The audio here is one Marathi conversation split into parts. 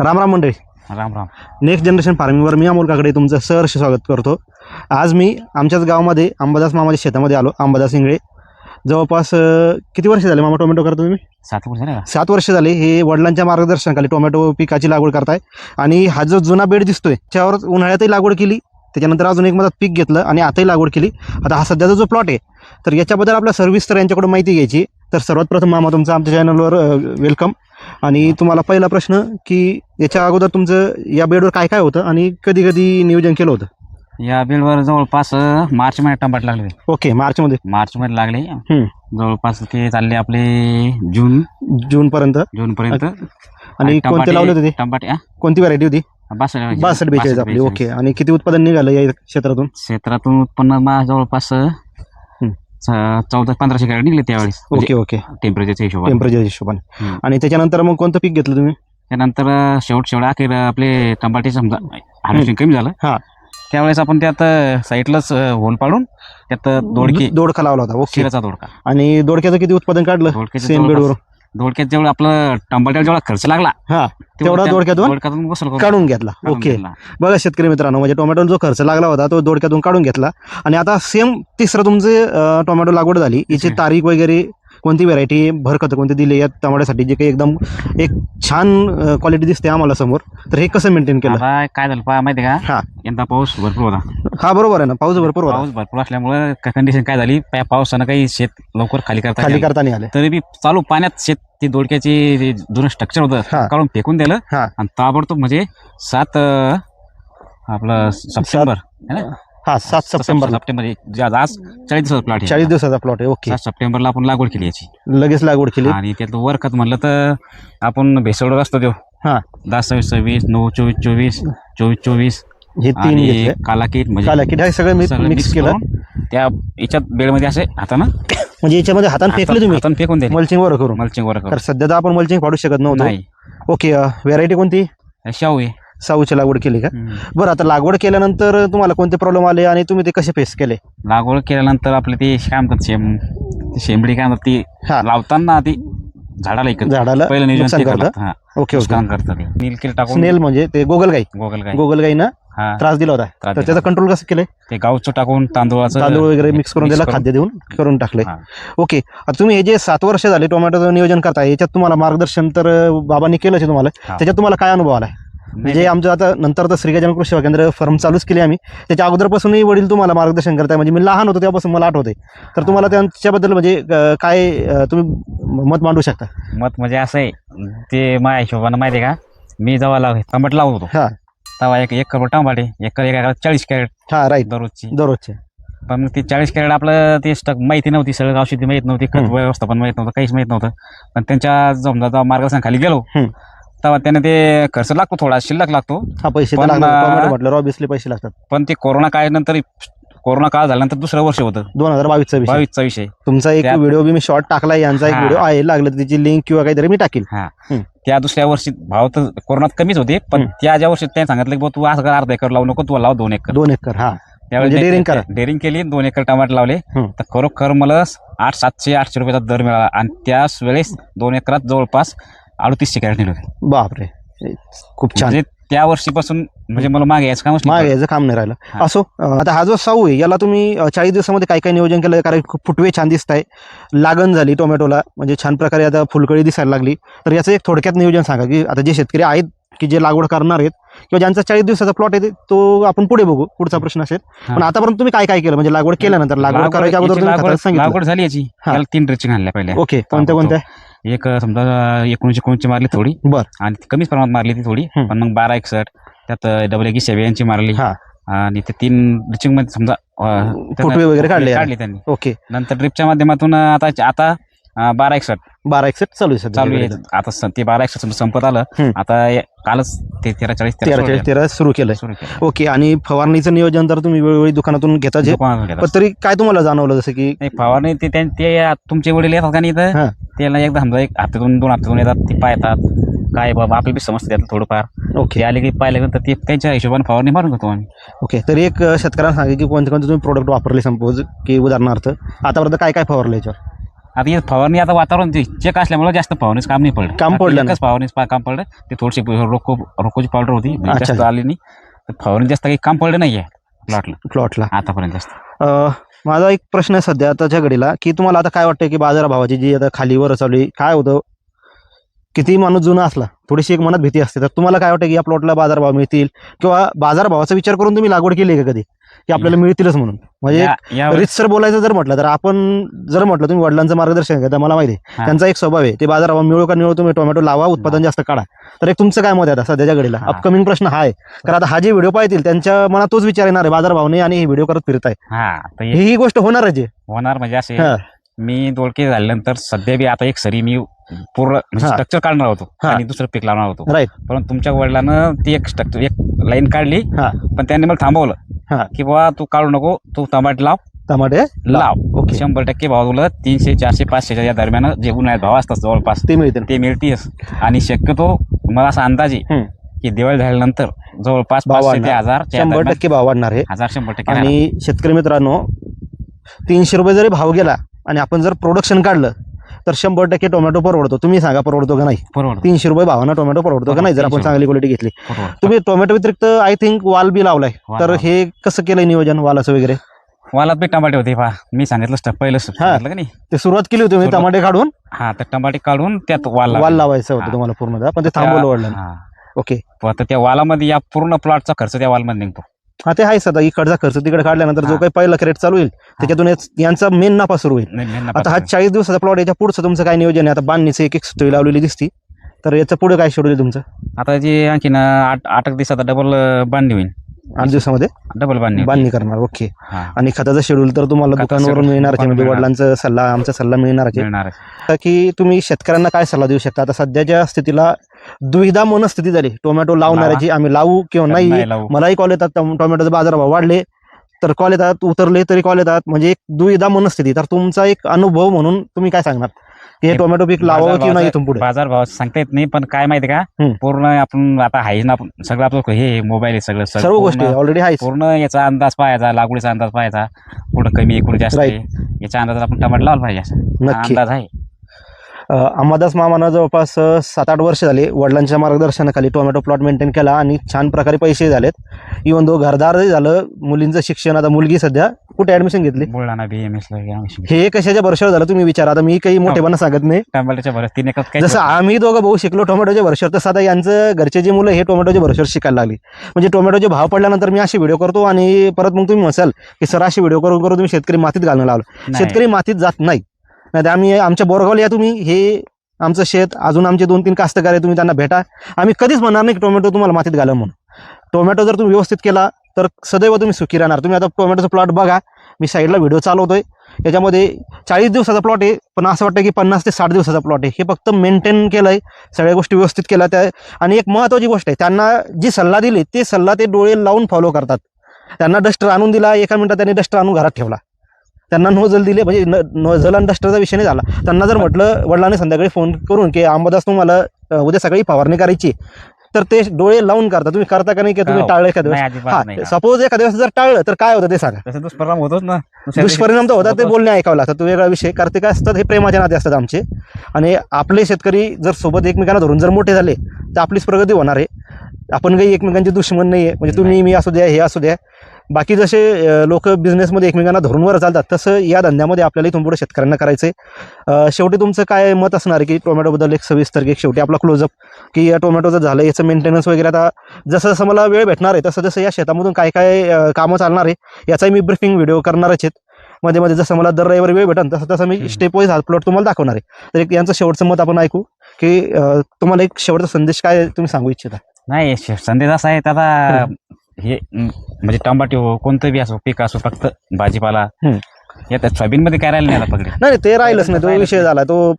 राम राम मंडळी. राम राम. नेक्स्ट जनरेशन फार्मिंगवर मी अमोल काकडे तुमचं सहर्ष स्वागत करतो. आज मी आमच्याच गावामध्ये अंबादास मामाच्या शेतामध्ये आलो अंबादास इंगळे जवळपास अं, किती वर्ष झाले मामा टोमॅटो करतो तुम्ही? सात वर्ष झाले का? सात वर्ष झाले. हे वडिलांच्या मार्गदर्शनाखाली टोमॅटो पिकाची लागवड करताय. आणि हा जो जुना बेड दिसतोय त्यावर उन्हाळ्यातही लागवड केली. त्याच्यानंतर अजून एक मधात पीक घेतलं आणि आताही लागवड केली. आता हा सध्याचा जो प्लॉट आहे तर याच्याबद्दल आपल्या सर्व्हिस तर यांच्याकडून माहिती घ्यायची. तर सर्वात प्रथम मामा तुमचं आमच्या चॅनलवर वेलकम आणि तुम्हाला पहिला प्रश्न की याच्या अगोदर तुमचं या बेडवर काय काय होतं आणि कधी कधी नियोजन केलं होतं? या बिलवर जवळपास अं, मार्च महिन्यात टमाट लागले. ओके मार्चमध्ये. मार्च मध्ये लागले. जवळपास ते चालले आपले जून. जूनपर्यंत जून पर्यंत. आणि कोणते लावले होते ते? टमाटे हा? कोणती व्हरायटी होती? बासष्ट बासष्ट बेचाळीस आपली. ओके. आणि किती उत्पादन निघालं या क्षेत्रातून? क्षेत्रातून उत्पन्न मा जवळपास चौदा पंधराशे कॅरेट निघले त्यावेळेस. Okay okay. टेम्परेचरच्या हिशोबाने. टेम्परेचर हिशोबाने. हम्म. आणि त्याच्यानंतर मग कोणतं पीक घेतलं तुम्ही? त्यानंतर शेवट शेवट अखेर आपले टमाटे समजा हार्वेस्टिंग कमी झालं. हा. त्यावेळेस आपण त्यात साईडलाच होल पाडून त्यात दोडके दोडका लावला होता. ओके. शिराचा दोडका. आणि दोडक्याचं किती उत्पादन काढलं? दोडक्याचं सेम जवळपास- बेडवर दोडक्यात जेवढं आपलं टमाट्याला जेवढा खर्च लागला हा तेवढं दोडक्यातून वसूल करून काढून घेतला. काढून ओके घेतला. बघा शेतकरी मित्रांनो म्हणजे टोमॅटोला जो खर्च लागला होता तो दोडक्यातून काढून घेतला. आणि आता सेम तिसरं तुमचे अं, टोमॅटो लागवड झाली. याची. तारीख वगैरे कोणती व्हरायटी भरखत कोणती दिली या टोमॅटोसाठी जे काही एकदम एक छान क्वालिटी दिसते आम्हाला समोर. तर हे कसं मेंटेन केलं? आता काय झालं पहा माहिती आहे हा. का यंदा पाऊस भरपूर होता. हा बरोबर आहे ना. पाऊस भरपूर होता. पाऊस भरपूर असल्यामुळे कंडिशन काय झाली? पा- पावसानं काही शेत लवकर खाली करता खाली आलं. करता नाही आले. तरी बी चालू पाण्यात शेत ती दोडक्याची जे जुनं स्ट्रक्चर हा. होतं काढून फेकून दिलं. हा. आणि ताबडतोब म्हणजे सात अं, आपलं सप्टेंबर है ना? हा सात सप्टेंबर सप्टेंबर जे आज आज चाळीस दिवसाचा प्लॉट चाळीस दिवसाचा प्लॉट आहे ओके. सात सप्टेंबरला आपण लागवड केली याची. लगेच लागवड केली. आणि त्यातलं वर खत म्हणलं तर आपण भेसवडत असतो तो हा. दहा सव्वीस सव्वीस नऊ चोवीस चोवीस चोवीस चोवीस हे तीन आणि घेतले. काला किट म्हणजे काला किट हे सगळं मी सगळं मिक्स केलं. करून त्या याच्यात बेडमध्ये असे हातानं म्हणजे याच्यामध्ये हाताने फेकले तुम्ही? हातानं फेकून दिले. मल्चिंग वर करून? मल्चिंग वर तर करून सध्या तर आपण मल्चिंग फाडू शकत नव्हतो. नाही. ओके व्हेरायटी कोणती? शाहू आहे. साऊची लागवड केली का? हम्म. बरं आता लागवड केल्यानंतर तुम्हाला कोणते प्रॉब्लेम आले आणि तुम्ही ते कसे फेस केले? लागवड केल्यानंतर आपले ते काय म्हणतात शेम ती शेंबडी काय म्हणतात ती हा. लावताना ती झाडाला इकडं झाडाला पहिलं नियोजन नुकसान ते करावं करतं? लागतं. हा. ओके ओके नुकसान करतं ते नीलकील टाकून स्नेल म्हणजे ते गोगलगाई. गोगल काय गोगलगाईनं हा. त्रास दिला होता. तर. त्याचा कंट्रोल कसं केलंय? ते गावचं टाकून तांदूळाचं तांदूळ वगैरे मिक्स करून त्याला खाद्य देऊन करून टाकले हा. ओके. आता तुम्ही हे जे सात वर्ष झाले टोमॅटोचं नियोजन करताय याच्यात तुम्हाला मार्गदर्शन तर बाबांनी केलंच आहे तुम्हाला. त्याच्यात तुम्हाला काय अनुभव आलाय? म्हणजे आमचं आता नंतर तर श्रीगजानन कृषी सेवा केंद्र फर्म चालूच केली आम्ही. त्याच्या अगोदरपासूनही वडील तुम्हाला मार्गदर्शन करताय. म्हणजे मी लहान होतो तेव्हापासून मला आठवते तर तुम्हाला त्यांच्याबद्दल म्हणजे काय तुम्ही मत मांडू शकता? मत म्हणजे असं आहे ते माझ्या हिशोबानं माहिती आहे का? मी जेव्हा लाव टमाट लावत होतो. तेव्हा एक एक करोड टमाटे एक एक चाळीस कॅरेट हा राईट दररोजची. दररोजचे. पण मग ती चाळीस कॅरेट आपलं ते स्टक माहिती नव्हती सगळं औषधी माहीत नव्हती खत. व्यवस्थापन माहीत नव्हतं काहीच माहीत नव्हतं. पण त्यांच्या जेव्हा मार्गदर्शनाखाली गेलो. तेव्हा त्याने ते खर्च लागतो थोडा शिल्लक लागतो. हा पैसे तर पण, लागतात अं, टोमॅटो म्हटलं ऑब्विसली पैसे लागतात. पण ते कोरोना काळानंतर कोरोना काळ झाल्यानंतर दुसरं वर्ष होतं. दोन हजार बावीसचा विषय. बावीसचा विषय. तुमचा एक व्हिडिओ बी मी शॉर्ट टाकलाय यांचा एक हा. व्हिडिओ आहे लागलं तर त्याची लिंक किंवा काहीतरी मी टाकील. त्या दुसऱ्या वर्षी भाव तर कोरोनात कमीच होते पण हम्म. त्या ज्या वर्षी त्यांनी सांगितलं की बुवा तू असं कर अर्धा एकर लावू नको तू लाव दोन एकर. दोन एकर हा. म्हणजे daring करा. डेअरिंग केली दोन एकर टमाटे लावले. हम्म. तर खरोखर मला आठ सातशे आठशे रुपयाचा दर मिळाला आणि त्याच वेळेस दोन एकरात जवळपास अडतीसशे कॅरेट निघले. बापरे. खूप छान. म्हणजे त्या वर्षीपासून म्हणजे मला मागे यायचं कामच मागे याचं काम नाही राहिलं. हा. असो अं, आता हा जो साऊ आहे याला तुम्ही अं, चाळीस दिवसामध्ये काय काय नियोजन केलं? कारण फुटवे छान दिसत आहे लागण झाली टोमॅटोला. म्हणजे छान प्रकारे आता फुलकळी दिसायला लागली. तर याचं एक थोडक्यात नियोजन सांगा की आता जे शेतकरी आहेत की जे लागवड करणार आहेत किंवा ज्यांचा चाळीस दिवसाचा प्लॉट आहे तो आपण पुढे बघू. पुढचा प्रश्न असेल. हा. पण आतापर्यंत तुम्ही काय काय केलं? म्हणजे लागवड केल्यानंतर लागवड लागवड- करायच्या अगोदर याची तुम्ही लागवड खताचं सांगितलं. लागवड झाली याची. हा. त्याला तीन ड्रेचिंग आणल्या पहिल्या. ओके. कोणत्या कोणत्या? एक समजा एकोणीसशे एकोणीसची मारली थोडी. बर. आणि कमीच प्रमाणात मारली ती थोडी. हम्म. पण मग बारा एकसठ त्यात डबल एकी यांची मारली. हा. आणि ते तीन ड्रिचिंगमध्ये समजा अं, वगैरे काढले. काढले त्यांनी. ओके. नंतर ड्रिपच्या माध्यमातून आता आता बारा एकसठ बारा एकसठ चालू आहे सध्या चालू आहे. आता स- ते बारा एकसठ संपत आलं हम्म. आता ये- कालच ते तेरा चाळीस तेरा चाळीस तेरा सुरू केलंय. सुरू केलं. ओके आणि फवारणीचं नियोजन तर तुम्ही वेळोवेळी दुकानातून घेता जे दुकानातून घेतात. पण तरी काय तुम्हाला जाणवलं जसं की नाही फवारणी ते त्यां- ते तुमचे वडील येतात का नाही हा. इथं त्याला एकदा समजा एक हप्त्यातून दोन हप्त्यातून येतात ते पाहतात. काय बाबा आपल्याला बी समजतं त्यातलं थोडंफार. ओके. ते आले की पाहिल्यानंतर ते त्यांच्या हिशोबाने फवारणी मारून घेतो आम्ही. ओके तरी एक शेतकऱ्यांना सांगा की कोणते कोणते तुम्ही प्रोडक्ट वापरले सपोज की उदाहरणार्थ आतापर्यंत काय काय फवारलं याच्यावर? आता हे फवारणी आता वातावरण चेक असल्यामुळे जास्त फवारणीच काम नाही पडलं. काम आता पडलं एकच फवारणीच पा- काम पडलं. ते थोडीशी रोको रोकोची पावडर होती म्हणजे अच्छा. जास्त आली नाही. तर फवारणी जास्त काही काम पडलं नाही आहे प्लॉटला प्लॉटला आतापर्यंत जास्त. अ, माझा एक प्रश्न आहे सध्या आताच्या घडीला की तुम्हाला आता काय वाटतं की बाजारभावाची जी आता खालीवर चालू आहे काय होतं? किती माणूस जुना असला थोडीशी एक मनात भीती असते. तर तुम्हाला काय वाटतं की या प्लॉटला बाजारभाव मिळतील? किंवा बाजारभावाचा विचार करून तुम्ही लागवड केली आहे का कधी? की आपल्याला मिळतीलच म्हणून म्हणजे रितसर बोलायचं जर म्हटलं तर आपण जर म्हटलं तुम्ही वडिलांचं मार्गदर्शन घेता मला माहिती आहे. त्यांचा एक स्वभाव आहे ते बाजारभाव मिळो का मिळो तुम्ही टोमॅटो लावा उत्पादन जास्त काढा तर एक तुमचं काय मत आहे आता सध्याच्या घडीला. अपकमिंग प्रश्न हा आहे कारण आता हा जे व्हिडिओ पाहतील त्यांच्या मनात तोच विचार येणार आहे बाजारभाव नाही आणि हे व्हिडिओ करत फिरत आहे हा हे गोष्ट होणारच आहे होणार म्हणजे असे. मी दोडके झाल्यानंतर सध्या बी आता एक सरी मी पूर्ण म्हणजे. स्ट्रक्चर काढणार होतो. आणि दुसरं पीक लावणार होतो राईट परंतु तुमच्या वडिलांनं ती एक स्ट्रक्चर एक लाईन काढली हा. पण त्यांनी मला थांबवलं हा. की बाबा तू काढू नको तू टमाटे लाव टमाटे लाव ओके शंभर टक्के भाव तुला तीनशे चारशे पाचशेच्या या दरम्यान जे उन्हाळ्यात भाव असतात जवळपास ते मिळतील ते मिळतीच आणि शक्यतो मला असा अंदाज आहे हम्म. की दिवाळी झाल्यानंतर जवळपास भाव पाचशे ते वाढणार. हजार शंभर टक्के भाव वाढणार आहे हजार शंभर टक्के राहणार. आणि शेतकरी मित्रांनो तीनशे रुपये जरी भाव गेला आणि आपण जर प्रोडक्शन काढलं तर शंभर टक्के टोमॅटो परवडतो. तुम्ही सांगा परवडतो का नाही? परवडतं. तीनशे रुपये भावानं टोमॅटो परवडतो का नाही? जर आपण चांगली क्वालिटी घेतली. तुम्ही टोमॅटो व्यतिरिक्त आय थिंक वाल बी लावलाय. वाल तर. हे कसं केलंय नियोजन वालाचं वगैरे? वालात बी टमाटे होते पहा. मी सांगितलं स्टेप पहिलं सांगितलं का नाही? ते सुरुवात केली होती टमाटे काढून? हा तर टमाटे काढून त्यात वाल वाल. लावायचं. होतं. तुम्हाला पूर्ण. पण ते थांबवलं वडलं हा. ओके त्या वालामध्ये या पूर्ण प्लॉटचा खर्च त्या वालमध्ये निघतो. हा ते आहेच आता इकडचा खर्च तिकडे काढल्यानंतर जो. काही पहिला क्रेट चालू होईल त्याच्यातून याच- मेन नफा सुरू होईल. आता हा चाळीस दिवसाचा प्लॉट याच्या पुढचं तुमचं काय नियोजन आहे? आता बांधणीचं एक एक स्टोरी लावलेली दिसती. तर याचं पुढे काय शेड्यूल आहे तुमचं? आता जी आणखीन आठ आठ एक दिवसात डबल बांधणी होईल. आठ दिवसामध्ये? डबल बांधणी. बांधणी करणार ओके. आणि खताचं शेड्यूल तर तुम्हाला खताचं दुकानावरून मिळणार म्हणजे वडिलांचा सल्ला आमचा सल्ला मिळणार की तुम्ही शेतकऱ्यांना काय सल्ला देऊ शकता? आता सध्याच्या स्थितीला दुविधा मनस्थिती झाली. टोमॅटो लावणाऱ्याची आम्ही लावू किंवा नाही. मलाही कॉल येतात टम- टोमॅटोचे बाजारभाव वाढले तर कॉल येतात उतरले तरी कॉल येतात. म्हणजे एक दुविधा मनस्थिती. तर तुमचा एक अनुभव म्हणून तुम्ही काय सांगणार? हे टोमॅटो पीक लावावं किंवा नाही इथून पुढे? बाजार भाव सांगता येत नाही पण काय माहिती का. पूर्ण आपण आता आहे ना आपण सगळं आपलं हे मोबाईल आहे सगळं सर्व गोष्टी ऑलरेडी आहे पूर्ण याचा अंदाज पाहायचा लागवडीचा अंदाज पाहायचा कुठं कमी कुठं जास्त आहे याच्या अंदाजात आपण टमाटर लावला पाहिजे अंदाज आहे. अंबादास मामानं जवळपास सात आठ वर्ष झाली वडिलांच्या मार्गदर्शनाखाली टोमॅटो प्लॉट मेंटेन केला आणि छान प्रकारे पैसे झालेत. इवन दो घरदारही झालं मुलींचं शिक्षण आता मुलगी सध्या कुठे ऍडमिशन घेतली? बुलढाणा बी एम एस हे कशाच्या भरोश्यावर झालं तुम्ही विचारा आता मी काही मोठेपणा सांगत नाही. तीन काय जसं आम्ही दोघं भाऊ शिकलो टोमॅटोच्या भरोश्यावर तसं आता यांचं घरचे जे मुलं हे टोमॅटोच्या भरोश्यावर शिकायला लागली. म्हणजे टोमॅटोचे भाव पडल्यानंतर मी असे व्हिडिओ करतो आणि परत मग तुम्ही म्हणसाल की सर असे व्हिडिओ करून करून तुम्ही शेतकरी मातीत घालणं लावलं. शेतकरी मातीत जात नाही. नाही आम्ही आमच्या बोरगावला या तुम्ही हे आमचं शेत अजून आमचे दोन तीन कास्तकार आहे तुम्ही त्यांना भेटा. आम्ही कधीच म्हणणार नाही की टोमॅटो तुम्हाला मातीत घाला म्हणून. टोमॅटो जर तुम्ही व्यवस्थित केला तर सदैव तुम्ही सुखी राहणार. तुम्ही आता टोमॅटोचा प्लॉट बघा. मी साईडला व्हिडिओ चालवतोय. याच्यामध्ये चाळीस दिवसाचा प्लॉट आहे पण असं वाटतं की पन्नास ते साठ दिवसाचा प्लॉट आहे. हे फक्त मेंटेन केलं आहे सगळ्या गोष्टी व्यवस्थित केल्या त्या. आणि एक महत्त्वाची गोष्ट आहे त्यांना जी सल्ला दिली ते सल्ला ते डोळे लावून फॉलो करतात. त्यांना डस्टर आणून दिला एका मिनिटात त्यांनी डस्टर आणून घरात ठेवला. त्यांना नोझल दिले म्हणजे न- नोझल आणि डस्टरचा विषय नाही झाला. त्यांना जर म्हटलं वडिलांनी संध्याकाळी फोन करून की अंबादास तुम्हाला उद्या सकाळी फवारणी करायची तर ते डोळे लावून करता. तुम्ही करता का नाही की तुम्ही हो. टाळलं एखाद्या सपोज एखाद्या वेळेस जर टाळलं तर काय होतं ते सांगा. दुष्परिणाम होतोच ना. दुष्परिणाम तर होतात ते. बोलणे ऐकावं लागतात तो वेगळा विषय. कारण ते काय असतात? हे प्रेमाचे नाते असतात आमचे. आणि आपले शेतकरी जर सोबत एकमेकांना धरून जर मोठे झाले तर आपलीच प्रगती होणार आहे. आपण काही एकमेकांचे दुश्मन नाही आहे म्हणजे तुम्ही मी असू द्या हे असू द्या. बाकी जसे लोक बिझनेसमध्ये एकमेकांना धरून वर चालतात तसं या धंद्यामध्ये आपल्याला इथून पुढे शेतकऱ्यांना करायचं आहे शेवटी तुमचं काय मत असणार की टोमॅटोबद्दल एक सविस्तर एक शेवटी आपला क्लोजअप की या टोमॅटोचं झालं याचं मेंटेनन्स वगैरे आता जसं जसं मला वेळ भेटणार आहे तसं जसं या शेतामधून काय काय कामं चालणार आहे याचाही मी ब्रिफिंग व्हिडिओ करणारच आहेत. मध्ये मध्ये जसं मला दर रविवारी वेळ भेटेल तसं तसं मी. स्टेप वाईज हा प्लॉट तुम्हाला दाखवणार आहे. तर एक यांचं शेवटचं मत आपण ऐकू की तुम्हाला एक शेवटचा संदेश काय तुम्ही सांगू इच्छिता? नाही संदेश असा आहे आता हे म्हणजे टमाटे हो कोणतं बी असो पीक असो फक्त भाजीपाला. यात सोयाबीन मध्ये काय राहिलं नाही आता पकडे नाही ते राहिलंच नाही. तो विषय. झाला. तो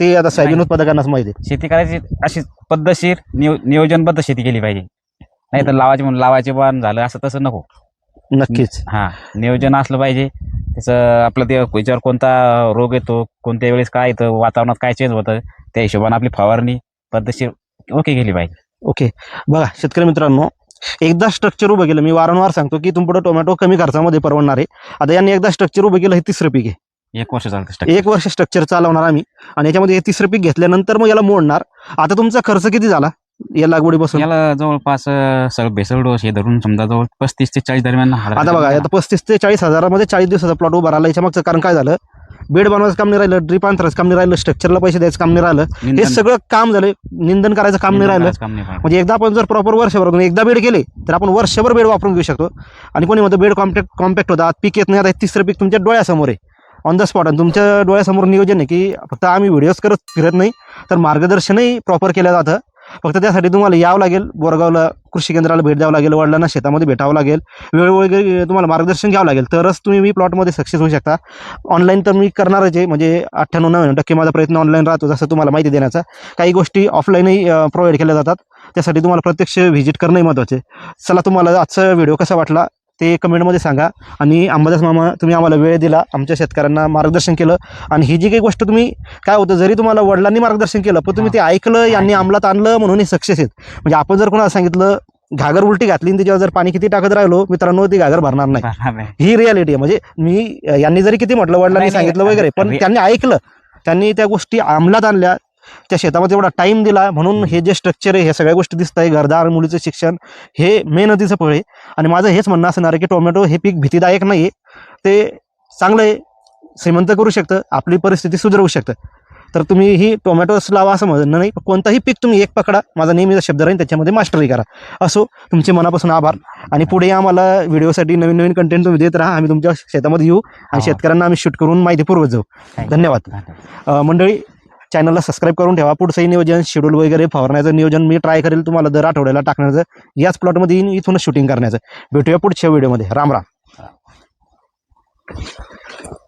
ते आता सोयाबीन. उत्पादकांनाच माहिती आहे. शेती करायची अशी पद्धतशीर नियो नियोजनबद्ध शेती केली पाहिजे. नाही तर लावायची म्हणून लावायचे बाण झालं असं तसं नको. नक्कीच. हा नियोजन असलं पाहिजे. त्याचं आपलं ते याच्यावर कोणता रोग येतो कोणत्या वेळेस काय येतं वातावरणात काय चेंज होतं त्या हिशोबाने आपली फवारणी पद्धतशीर ओके केली पाहिजे. ओके. बघा शेतकरी मित्रांनो एकदा स्ट्रक्चर उभं केलं. मी वारंवार सांगतो की तुम पुढे टोमॅटो कमी खर्चामध्ये परवडणार आहे. आता यांनी एकदा स्ट्रक्चर उभं केलं हे तिसरं पीक आहे. एक वर्ष चालतं एक वर्ष स्ट्रक्चर चालवणार आम्ही. आणि याच्यामध्ये हे तिसरं पीक घेतल्यानंतर मग याला मोडणार. आता तुमचा खर्च किती झाला? या लागवडीपासून? याला जवळपास बेसल डोस हे धरून समजा जवळ पस्तीस ते चाळीस दरम्यान आता बघा आता पस्तीस ते चाळीस हजारामध्ये चाळीस दिवसाचा प्लॉट उभा राहिला. याच्या मागचं कारण काय झालं? बेड बनवायचं काम नाही राहिलं ड्रीप अंतराचं काम नाही राहिलं स्ट्रक्चरला पैसे द्यायचं काम नाही राहिलं. हे निंदन- सगळं काम झालं निंदन करायचं काम नाही राहिलं. काम नाही. म्हणजे एकदा आपण जर प्रॉपर वर्षभर एकदा बेड केले तर आपण वर्षभर बेड वापरून घेऊ शकतो. आणि कोणी म्हणतं बेड कॉम्पॅक्ट कॉम्पॅक्ट होता आज पीक येत नाही आता हे तिसरं पीक तुमच्या डोळ्यासमोर आहे. ऑन द स्पॉट आणि तुमच्या डोळ्यासमोर नियोजन आहे की फक्त आम्ही व्हिडिओज करत फिरत नाही तर मार्गदर्शनही प्रॉपर केलं जातं. फक्त त्यासाठी तुम्हाला यावं लागेल बोरगावला कृषी केंद्राला भेट द्यावं लागेल वडिलांना शेतामध्ये भेटावं लागेल. वेळोवेळी तुम्हाला मार्गदर्शन घ्यावं लागेल. तरच तुम्ही मी प्लॉटमध्ये सक्सेस होऊ शकता. ऑनलाईन तर मी करणारच आहे म्हणजे अठ्ठ्याण्णव नव्याण्णव टक्के माझा प्रयत्न ऑनलाईन राहतो जसं तुम्हाला माहिती देण्याचा. काही गोष्टी ऑफलाईनही प्रोव्हाइड केल्या जातात. त्यासाठी तुम्हाला प्रत्यक्ष व्हिजिट करणंही महत्त्वाचे आहे. चला तुम्हाला आजचा व्हिडिओ कसा वाटला? ते कमेंटमध्ये सांगा. आणि अंबादास मामा तुम्ही आम्हाला वेळ दिला आमच्या शेतकऱ्यांना मार्गदर्शन केलं. आणि ही जी काही गोष्ट तुम्ही काय होतं जरी तुम्हाला वडिलांनी मार्गदर्शन केलं पण तुम्ही ते ऐकलं यांनी अंमलात आणलं म्हणून हे सक्सेस आहेत. म्हणजे आपण जर कोणाला सांगितलं घागर उलटी घातली आणि त्याच्यावर जर पाणी किती टाकत राहिलो मित्रांनो ती घागर भरणार नाही. ही रियालिटी आहे. म्हणजे मी यांनी जरी किती म्हटलं वडिलांनी सांगितलं वगैरे पण त्यांनी ऐकलं. त्यांनी त्या गोष्टी अंमलात आणल्या. त्या शेतामध्ये एवढा टाइम दिला म्हणून हे जे स्ट्रक्चर आहे हे सगळ्या गोष्टी दिसत आहे घरदार मुलीचं शिक्षण हे मेहनतीचं फळ आहे. आणि माझं हेच म्हणणं असणार आहे की टोमॅटो हे पीक भीतीदायक नाही आहे ते चांगलं आहे श्रीमंत करू शकतं आपली परिस्थिती सुधारवू शकतं. तर तुम्ही ही टोमॅटोच लावा असं म्हणणं नाही कोणताही पीक तुम्ही एक पकडा माझा नेहमीचा शब्द राहील त्याच्यामध्ये मास्टरी करा. असो तुमचे मनापासून आभार. आणि पुढे आम्हाला व्हिडिओसाठी नवीन नवीन कंटेंट तुम्ही देत राहा आम्ही तुमच्या शेतामध्ये येऊ. आणि हो. शेतकऱ्यांना आम्ही शूट करून माहिती पुरवत जाऊ धन्यवाद. मंडळी चॅनलला सबस्क्राईब करून ठेवा. पुढचंही नियोजन शेड्यूल वगैरे फवारण्याचं नियोजन मी ट्राय करेल तुम्हाला दर आठवड्याला टाकण्याचं. याच प्लॉटमध्ये येईन इथूनच शूटिंग करण्याचं. भेटूया पुढच्या व्हिडिओमध्ये राम राम.